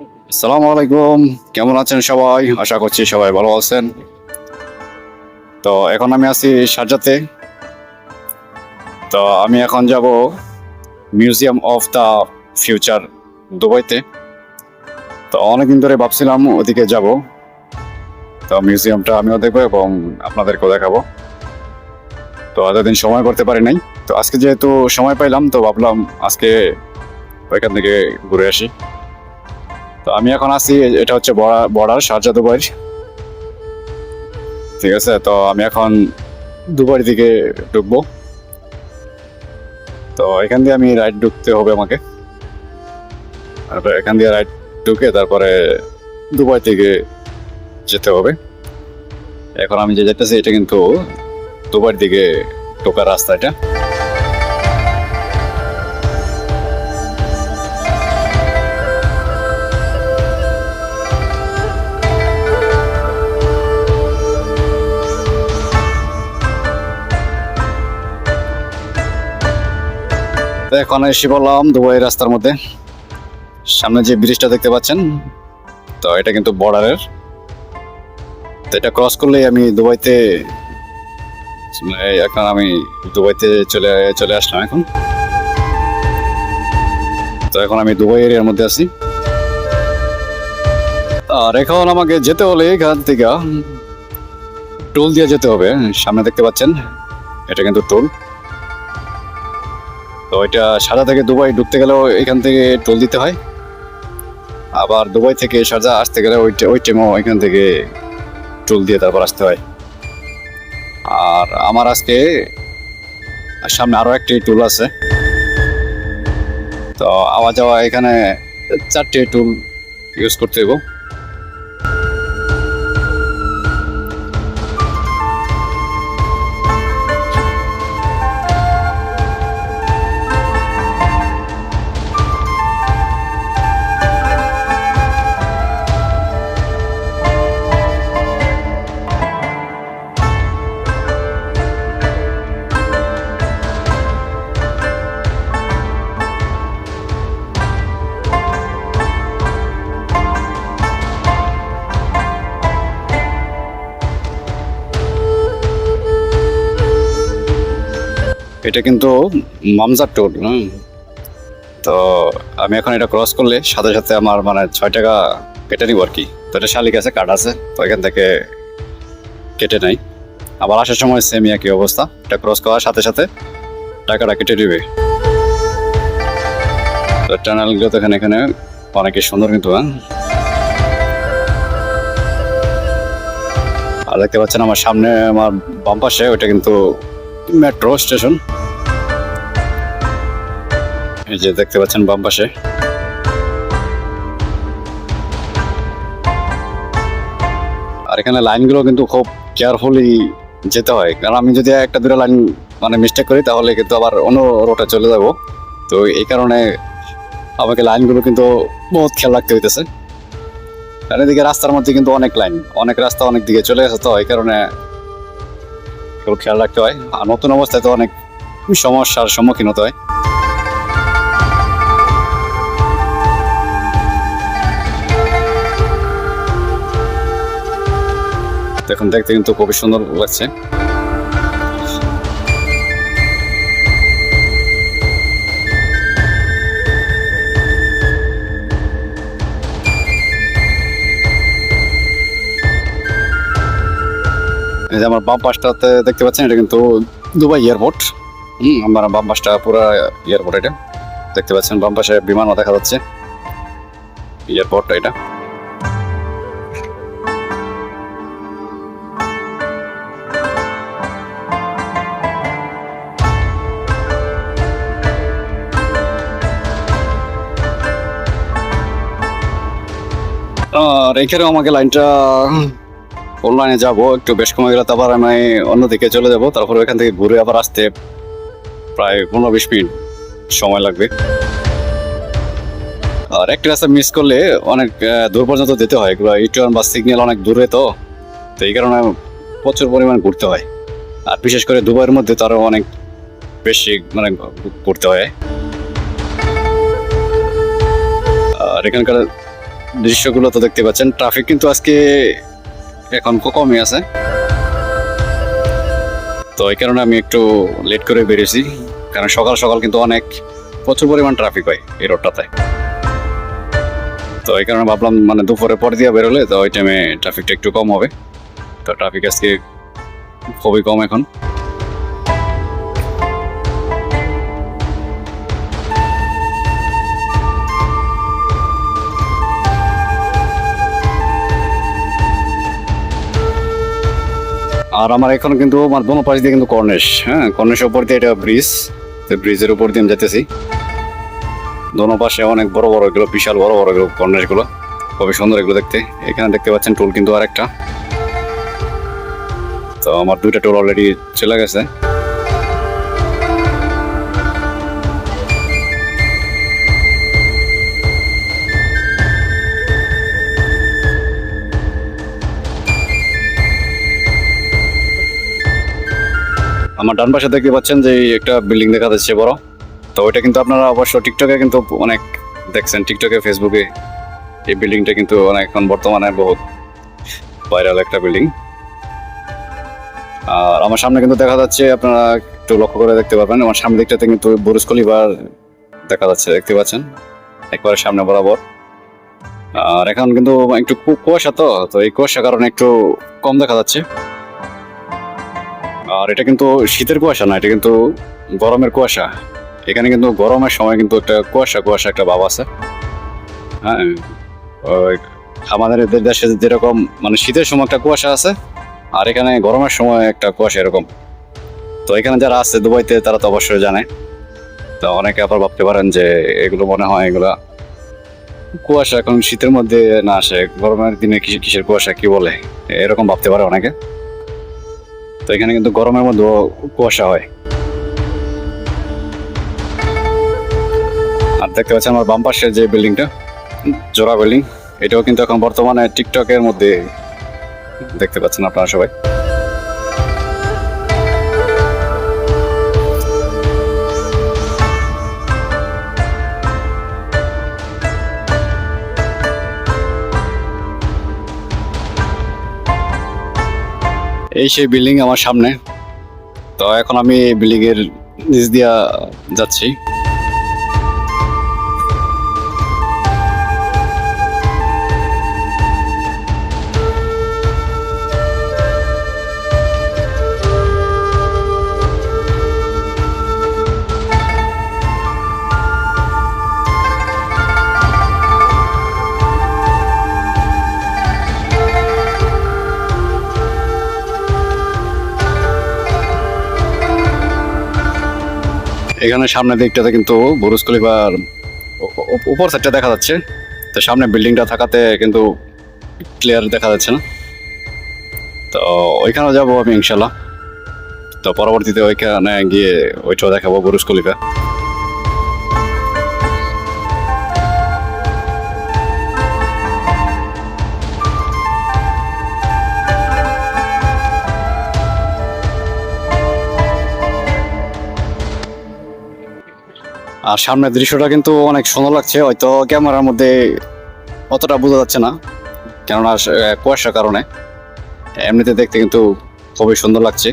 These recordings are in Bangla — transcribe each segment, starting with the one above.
আসসালামু আলাইকুম। কেমন আছেন সবাই? আশা করছি সবাই ভালো আছেন। তো এখন আমি আছি সারজাতে তো আমি এখন যাব মিউজিয়াম অফ দ্য ফিউচার দুবাইতে। তো অনেকদিন ধরে ভাবছিলাম ওদিকে যাব। তো মিউজিয়ামটা আমিও দেখব এবং আপনাদেরকেও দেখাবো। তো এতদিন সময় করতে পারি নাই। তো আজকে যেহেতু সময় পাইলাম, তো ভাবলাম আজকে ওইখান থেকে ঘুরে আসি। তো আমি এখন আছি, এটা হচ্ছে বর্ডার শারজা দুবাই ঠিক আছে, তো আমি এখন দুবাই দিকে ঢুকবো। তো এখান দিয়ে আমি রাইড ঢুকতে হবে আমাকে। এখান দিয়ে রাইড ঢুকে তারপরে দুবাই থেকে যেতে হবে। এখন আমি যে যেতেছি, এটা কিন্তু দুবাইয়ের দিকে ঢোকার রাস্তা এটা। এখন এসে বললাম দুবাই রাস্তার মধ্যে। সামনে যে ব্রিজটা দেখতে পাচ্ছেন, তো এটা কিন্তু বর্ডারের তো এটা ক্রস করলেই আমি দুবাইতে এখন আমি দুবাইতে চলে চলে আসলাম এখন। তো এখন আমি দুবাই এরিয়ার মধ্যে আছি। আর এখন আমাকে যেতে হলে এখান থেকে টোল দিয়ে যেতে হবে। সামনে দেখতে পাচ্ছেন, এটা কিন্তু টোল তো এটা সাজা থেকে দুবাই ঢুকতে গেলেও এখান থেকে টোল দিতে হয়। আবার দুবাই থেকে সাজা আসতে গেলে ওই ওই টাইমও এখান থেকে টোল দিয়ে তারপর আসতে হয়। আর আমার আজকে সামনে আরও একটি টুল আছে। তো আওয়া যাওয়া এখানে চারটে টুল ইউজ করতে হইব। এটা কিন্তু মামজার টোল। তো আমি এখন এটা ক্রস করলে সাথে সাথে আমার মানে ছয় টাকা কেটে নিব আর কি। তো এটা শালিক আছে, কার্ড আছে, তো এখান থেকে কেটে নাই। আবার আসার সময় সেম একই অবস্থা, এটা ক্রস করার সাথে সাথে টাকাটা কেটে দিবে তো টানেলগুলো তো এখানে এখানে অনেকে সুন্দর কিন্তু হ্যাঁ? আর দেখতে পাচ্ছেন আমার সামনে, আমার বাম পাশে ওইটা কিন্তু মেট্রো স্টেশন এই যে দেখতে পাচ্ছেন বাম পাশে। আর এখানে লাইনগুলো কিন্তু খুব কেয়ারফুলি যেতে হয়। কারণ আমি যদি একটা দুটো লাইন মানে মিস্টেক করি, তাহলে কিন্তু আবার অন্য রোডে চলে যাব। তো এই কারণে আমাকে লাইনগুলো কিন্তু বহুত খেয়াল রাখতে হইতেছে। কারণ এদিকে রাস্তার মধ্যে কিন্তু অনেক লাইন, অনেক রাস্তা অনেক দিকে চলে গেছে তো, এই কারণে খেয়াল রাখতে হয়। আর নতুন অবস্থায় তো অনেক সমস্যার সম্মুখীন হতে হয়। এখন দেখতে কিন্তু খুবই সুন্দর লাগছে। এই যে আমার বাম পাশটাতে দেখতে পাচ্ছেন এটা কিন্তু দুবাই এয়ারপোর্ট। হুম আমার বাম পাশটা পুরো এয়ারপোর্ট এটা। দেখতে পাচ্ছেন বাম পাশে বিমানও দেখা যাচ্ছে। এয়ারপোর্ট এটা। এখানে আমাকে লাইনটা অনলাইনে যাব, একটু বেশ কমে গেলে তারপর আমি অন্যদিকে চলে যাব, তারপর ওইখান থেকে ঘুরে আবার আসতে প্রায় পনেরো বিশ মিনিট সময় লাগবে। আর একটা রাস্তা মিস করলে অনেক দূর পর্যন্ত যেতে হয় এগুলো বা সিগন্যাল অনেক দূরে তো তো এই কারণে প্রচুর পরিমাণ ঘুরতে হয়। আর বিশেষ করে দুবাইয়ের মধ্যে তো আরও অনেক বেশি মানে ঘুরতে হয়। আর এখানকার দৃশ্যগুলো তো দেখতে পাচ্ছেন। ট্রাফিক কিন্তু আজকে এখন কমই আছে। তো এই কারণে আমি একটু লেট করে বেরিয়েছি, কারণ সকাল সকাল কিন্তু অনেক প্রচুর পরিমাণ ট্রাফিক হয় এই রোডটাতে তো এই কারণে ভাবলাম মানে দুপুরে পর দিয়ে বেরোলে তো ওই টাইমে ট্রাফিকটা একটু কম হবে। তো ট্রাফিক আজকে খুবই কম এখন। আর আমার এখন কিন্তু আমার দোনো পাশ দিয়ে কিন্তু কর্নেশ হ্যাঁ? কর্নেশের উপর দিয়ে এটা ব্রিজ, তো ব্রিজের উপর দিয়ে আমি যেতেছি দোনো পাশে অনেক বড় বড় এগুলো, বিশাল বড় বড় এগুলো কর্নেশগুলো খুবই সুন্দর এগুলো দেখতে। এখানে দেখতে পাচ্ছেন টোল কিন্তু আরেকটা। তো আমার দুইটা টোল অলরেডি চলে গেছে। আমার ডান পাশে দেখতে পাচ্ছেন যে একটা বিল্ডিং দেখা যাচ্ছে বড়। তো ওইটা কিন্তু আপনারা অবশ্য টিকটকে কিন্তু অনেক দেখছেন। টিকটকে, ফেসবুকে এই বিল্ডিংটা কিন্তু অনেক এখন বর্তমানে বহুত ভাইরাল একটা বিল্ডিং। আর আমার সামনে কিন্তু দেখা যাচ্ছে, আপনারা একটু লক্ষ্য করে দেখতে পারবেন, আমার সামনে দিকটাতে কিন্তু বুরুজ খলিফার দেখা যাচ্ছে, দেখতে পাচ্ছেন? একবারে সামনে বরাবর। আর এখন কিন্তু একটু কুয়াশা তো তো এই কুয়াশার কারণে একটু কম দেখা যাচ্ছে। আর এটা কিন্তু শীতের কুয়াশা না, এটা কিন্তু গরমের কুয়াশা। এখানে কিন্তু গরমের সময় কিন্তু একটা কুয়াশা কুয়াশা একটা ভাব আছে। হ্যাঁ আমাদের দেশে যেরকম মানে শীতের সময় একটা কুয়াশা আছে, আর এখানে গরমের সময় একটা কুয়াশা এরকম। তো এখানে যারা আছে দুবাইতে, তারা তো অবশ্যই জানে। তো অনেকে আবার ভাবতে পারেন যে এগুলো মনে হয় এগুলা কুয়াশা এখন শীতের মধ্যে না আসে, গরমের দিনে কিসের কুয়াশা, কি বলে? এরকম ভাবতে পারে অনেকে। তো এখানে কিন্তু গরমের মধ্যে কুয়াশা হয়। আর দেখতে পাচ্ছি আমার বাম পাশের যে বিল্ডিংটা, জোড়া বিল্ডিং, এটাও কিন্তু এখন বর্তমানে টিকটকের মধ্যে দেখতে পাচ্ছেন আপনারা সবাই। এই সেই বিল্ডিং আমার সামনে। তো এখন আমি বিল্ডিং এর নিচ দিয়া যাচ্ছি। এখানে সামনে দিকটাতে কিন্তু বুরুজ খলিফার উপর সাইডটা দেখা যাচ্ছে। তো সামনে বিল্ডিংটা থাকাতে কিন্তু ক্লিয়ার দেখা যাচ্ছে না। তো ওইখানে যাব আমি ইনশাল্লাহ তো পরবর্তীতে ওইখানে গিয়ে ওইটাও দেখাবো বুরুজ খলিফা। আর সামনের দৃশ্যটা কিন্তু অনেক সুন্দর লাগছে। হয়তো ক্যামেরার মধ্যে অতটা বোঝা যাচ্ছে না, কেননা কুয়াশার কারণে। এমনিতে দেখতে কিন্তু খুবই সুন্দর লাগছে।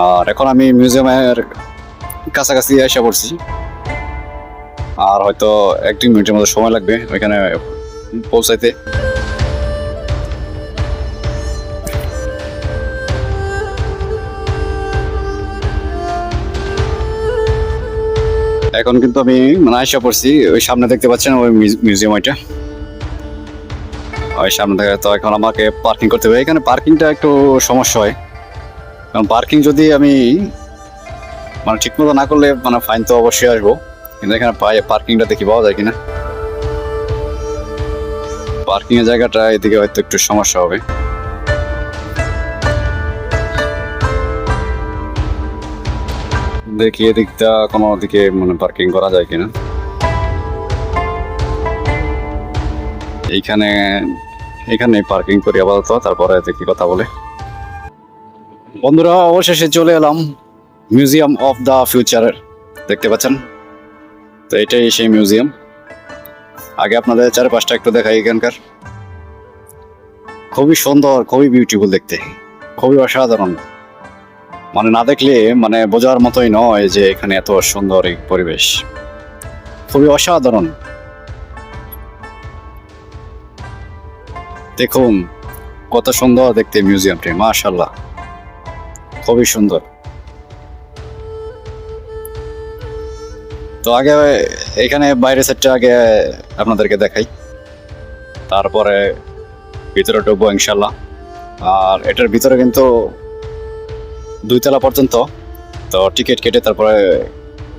আর এখন আমি মিউজিয়ামের কাছাকাছি এসে পড়ছি। আর হয়তো এক দুই মিনিটের মতো সময় লাগবে ওইখানে পৌঁছাইতে। এখন কিন্তু আমি মানে আইসা পড়ছি, ওই সামনে দেখতে পাচ্ছেন ওই মিউজিয়াম ওইটা। ওই সামনে দেখা তো এখন আমাকে পার্কিং করতে হবে। এখানে পার্কিংটা একটু সমস্যা হয়। কারণ পার্কিং যদি আমি মানে ঠিক মতো না করলে মানে ফাইন তো অবশ্যই আসব। কিন্তু এখানে পার্কিংটা দেখি পাওয়া যায় কিনা। পার্কিংয়ের জায়গাটা এদিকে হয়তো একটু সমস্যা হবে। দেখি এদিকটা কোনো দিকে মানে পার্কিং করা যায় কিনা। এইখানে এখানে পার্কিং করি আপাতত, তারপরে দেখি কথা বলে। বন্ধুরা, অবশেষে চলে এলাম মিউজিয়াম অফ দ্য ফিউচার দেখতে পাচ্ছেন? তো এটাই সেই মিউজিয়াম আগে আপনাদের চারপাশটা একটু দেখাই এখানকার। খুবই সুন্দর, খুবই বিউটিফুল দেখতে। খুবই অসাধারণ। মানে না দেখলে মানে বোঝার মতোই নয় যে এখানে এত সুন্দর এই পরিবেশ। খুবই অসাধারণ। দেখুন, কত সুন্দর দেখতে মিউজিয়ামটি মাশাল্লাহ খুবই সুন্দর। তো আগে এখানে বাইরে সেটটা আগে আপনাদেরকে দেখাই। তারপরে ভিতরে ঢুকবো ইনশাল্লাহ আর এটার ভিতরে কিন্তু দুইতলা পর্যন্ত। তো টিকিট কেটে তারপরে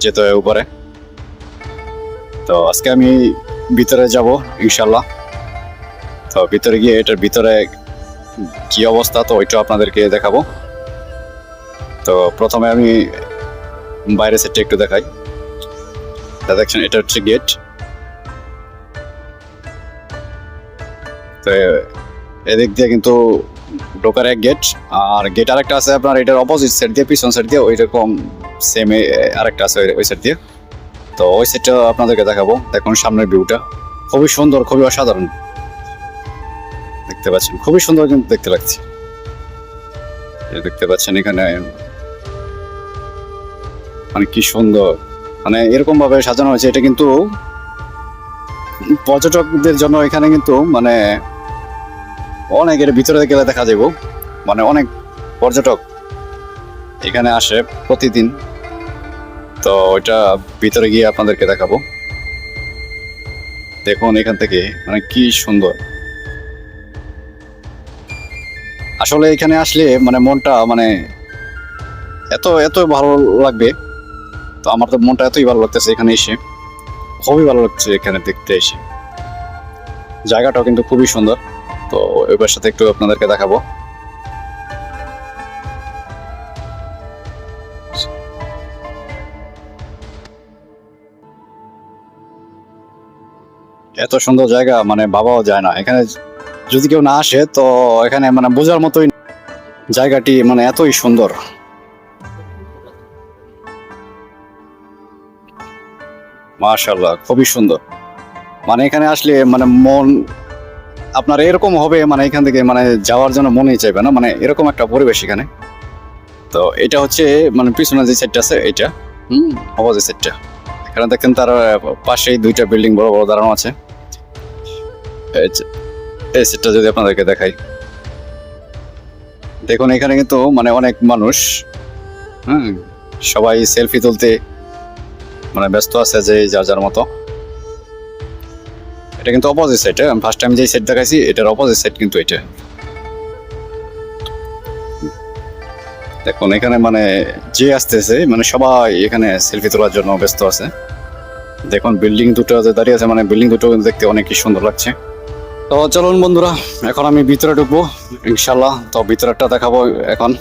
যেতে হয় উপরে তো আজকে আমি ভিতরে যাব ইনশাল্লাহ তো ভিতরে গিয়ে এটার ভিতরে কি অবস্থা, তো ওইটা আপনাদেরকে দেখাবো। তো প্রথমে আমি বাইরে সেটটা একটু দেখাই। দেখছেন, এটা হচ্ছে গেট তো এদিক দিয়ে কিন্তু ঢোকার এক গেট আর গেট আরেকটা আছে আপনার এটার অপোজিট সাইড দিয়ে, পিছন সাইড দিয়ে ওই রকম সেম আরেকটা আছে ওই- সাইড দিয়ে। তো ওই সাইডটা আপনাদেরকে দেখাবো। দেখুন সামনের ভিউটা খুবই সুন্দর, খুবই অসাধারণ। দেখতে পাচ্ছেন, খুবই সুন্দর কিন্তু দেখতে লাগছে। দেখতে পাচ্ছেন এখানে। মানে কি সুন্দর। মানে এরকম ভাবে সাজানো হয়েছে। এটা কিন্তু পর্যটকদের জন্য এখানে কিন্তু মানে অনেক এর ভিতরে গেলে দেখা যাব। মানে অনেক পর্যটক এখানে আসে প্রতিদিন। তো ওইটা ভিতরে গিয়ে আপনাদেরকে দেখাবো। দেখুন এখান থেকে মানে কি সুন্দর। আসলে এখানে আসলে মানে মনটা মানে এত এত ভালো লাগবে। তো আমার তো মনটা এতই ভালো লাগতেছে এখানে এসে। খুবই ভালো লাগছে এখানে দেখতে এসে। জায়গাটাও কিন্তু খুবই সুন্দর। তো এবার সাথে একটু আপনাদেরকে দেখাবো। এত সুন্দর জায়গা মানে ভাবাও যায় না। এখানে যদি কেউ না আসে, তো এখানে মানে বোঝার মতোই জায়গাটি মানে এতই সুন্দর। মাশাল্লাহ খুবই সুন্দর। মানে এখানে আসলে মানে মন আপনার এরকম হবে মানে এখান থেকে মানে যাওয়ার জন্য মনেই চাইবে না মানে এরকম একটা পরিবেশ এখানে। তো এটা হচ্ছে মানে পিছনে যে সেটটা আছে এটা হুম। অপোজিট সেটটা এখানে দেখেন তার পাশেই দুইটা বিল্ডিং বড় বড় দাঁড়ানো আছে। এই এই সেটটা যদি আপনাদেরকে দেখাই। দেখুন এখানে কিন্তু মানে অনেক মানুষ হুম সবাই সেলফি তুলতে মানে ব্যস্ত আছে যে যার যার মতো। এটা কিন্তু অপোজিট সাইড আমি ফার্স্ট টাইম যে সেট দেখাইছি, এটার অপোজিট সাইড কিন্তু এটা। দেখুন, এখানে মানে যে আসতেছে মানে সবাই এখানে সেলফি তোলার জন্য ব্যস্ত আছে। দেখুন বিল্ডিং দুটো যে দাঁড়িয়ে আছে মানে বিল্ডিং দুটো কিন্তু দেখতে অনেক কি সুন্দর লাগছে। তো চলুন বন্ধুরা, এখন আমি ভিতরে ঢুকবো ইনশাল্লাহ তো ভিতরেরটা দেখাবো এখন।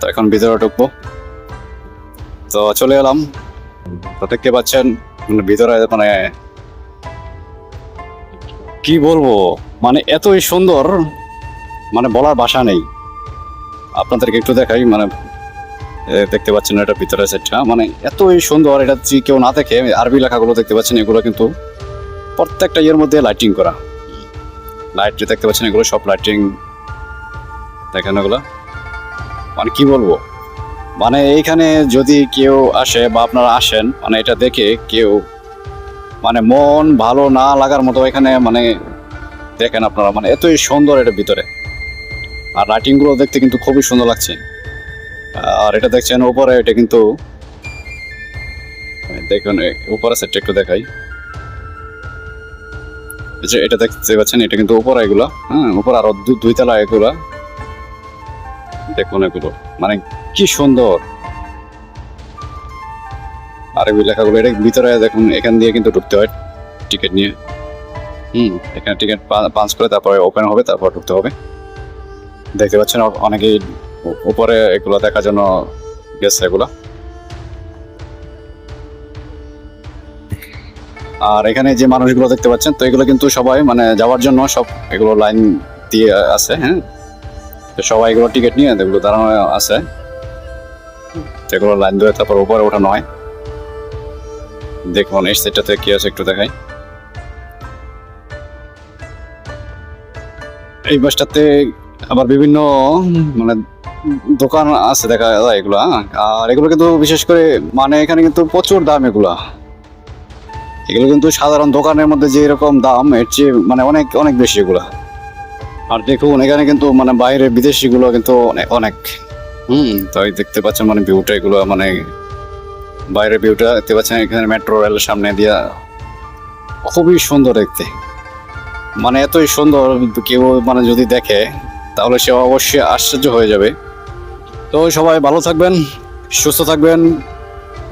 তো এখন ভিতরে ঢুকবো। তো চলে এলাম। তো দেখতে পাচ্ছেন, ভিতরে মানে কি বলব? মানে এতই সুন্দর মানে বলার ভাষা নেই। আপনাদেরকে একটু দেখাই মানে দেখতে পাচ্ছেন এটা ভিতরে সেটটা মানে এতই সুন্দর, এটা যদি কেউ না দেখে, আরবি লেখাগুলো দেখতে পাচ্ছেন, এগুলো কিন্তু প্রত্যেকটা ইয়ের মধ্যে লাইটিং করা। লাইট যে দেখতে পাচ্ছেন, এগুলো সব লাইটিং দেখেন এগুলো মানে কি বলব? মানে এইখানে যদি কেউ আসে বা আপনারা আসেন মানে এটা দেখে কেউ মানে মন ভালো না লাগার মতো এখানে মানে দেখেন আপনারা মানে এতই সুন্দর এটা ভিতরে। আর লাইটিংগুলো দেখতে কিন্তু খুবই সুন্দর লাগছে। আর এটা দেখছেন উপরে, এটা কিন্তু দেখুন উপরে সেটটা একটু দেখাই। যে এটা দেখতে পাচ্ছেন, এটা কিন্তু উপরে এগুলা হ্যাঁ উপরে আরও দুই তলা এগুলা। দেখুন এগুলো মানে কি সুন্দর। আরবি লেখাগুলো এটা ভিতরে দেখুন এখান দিয়ে কিন্তু ঢুকতে হয় টিকিট নিয়ে। হুম। এখানে টিকিট পাঞ্চ করে তারপরে ওপেন হবে তারপর ঢুকতে হবে। দেখতে পাচ্ছেন অনেকেই উপরে এগুলো দেখার জন্য গেছে এগুলো। আর এখানে যে মানুষগুলো দেখতে পাচ্ছেন তো এগুলো কিন্তু সবাই মানে যাওয়ার জন্য সব এগুলো লাইন দিয়ে আছে হ্যাঁ? তো সবাই এগুলো টিকিট নিয়ে এগুলো দাঁড়ানো আছে। এগুলো লাইন ধরে তারপর উপরে ওঠানো হয়। দেখুন এই সাইডটাতে কি আছে একটু দেখাই। এই বাসটাতে আবার বিভিন্ন মানে দোকান আছে দেখা যায় এগুলা। আর এগুলো কিন্তু বিশেষ করে মানে এখানে কিন্তু প্রচুর দাম এগুলা। এগুলো কিন্তু সাধারণ দোকানের মধ্যে যে রকম দাম, এর চেয়ে মানে অনেক অনেক বেশি এগুলা। আর দেখুন, এখানে কিন্তু মানে বাইরে বিদেশিগুলো কিন্তু অনেক অনেক। হুম, তাই দেখতে পাচ্ছেন মানে ভিউটা এগুলো মানে বাইরের ভিউটা দেখতে পাচ্ছেন, এখানে মেট্রো রেল সামনে দিয়া খুবই সুন্দর দেখতে। মানে এতই সুন্দর কেউ মানে যদি দেখে, তাহলে সে অবশ্যই আশ্চর্য হয়ে যাবে। তো সবাই ভালো থাকবেন, সুস্থ থাকবেন,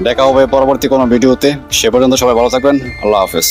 দেখা হবে পরবর্তী কোনো ভিডিওতে। সে পর্যন্ত সবাই ভালো থাকবেন, আল্লাহ হাফেজ।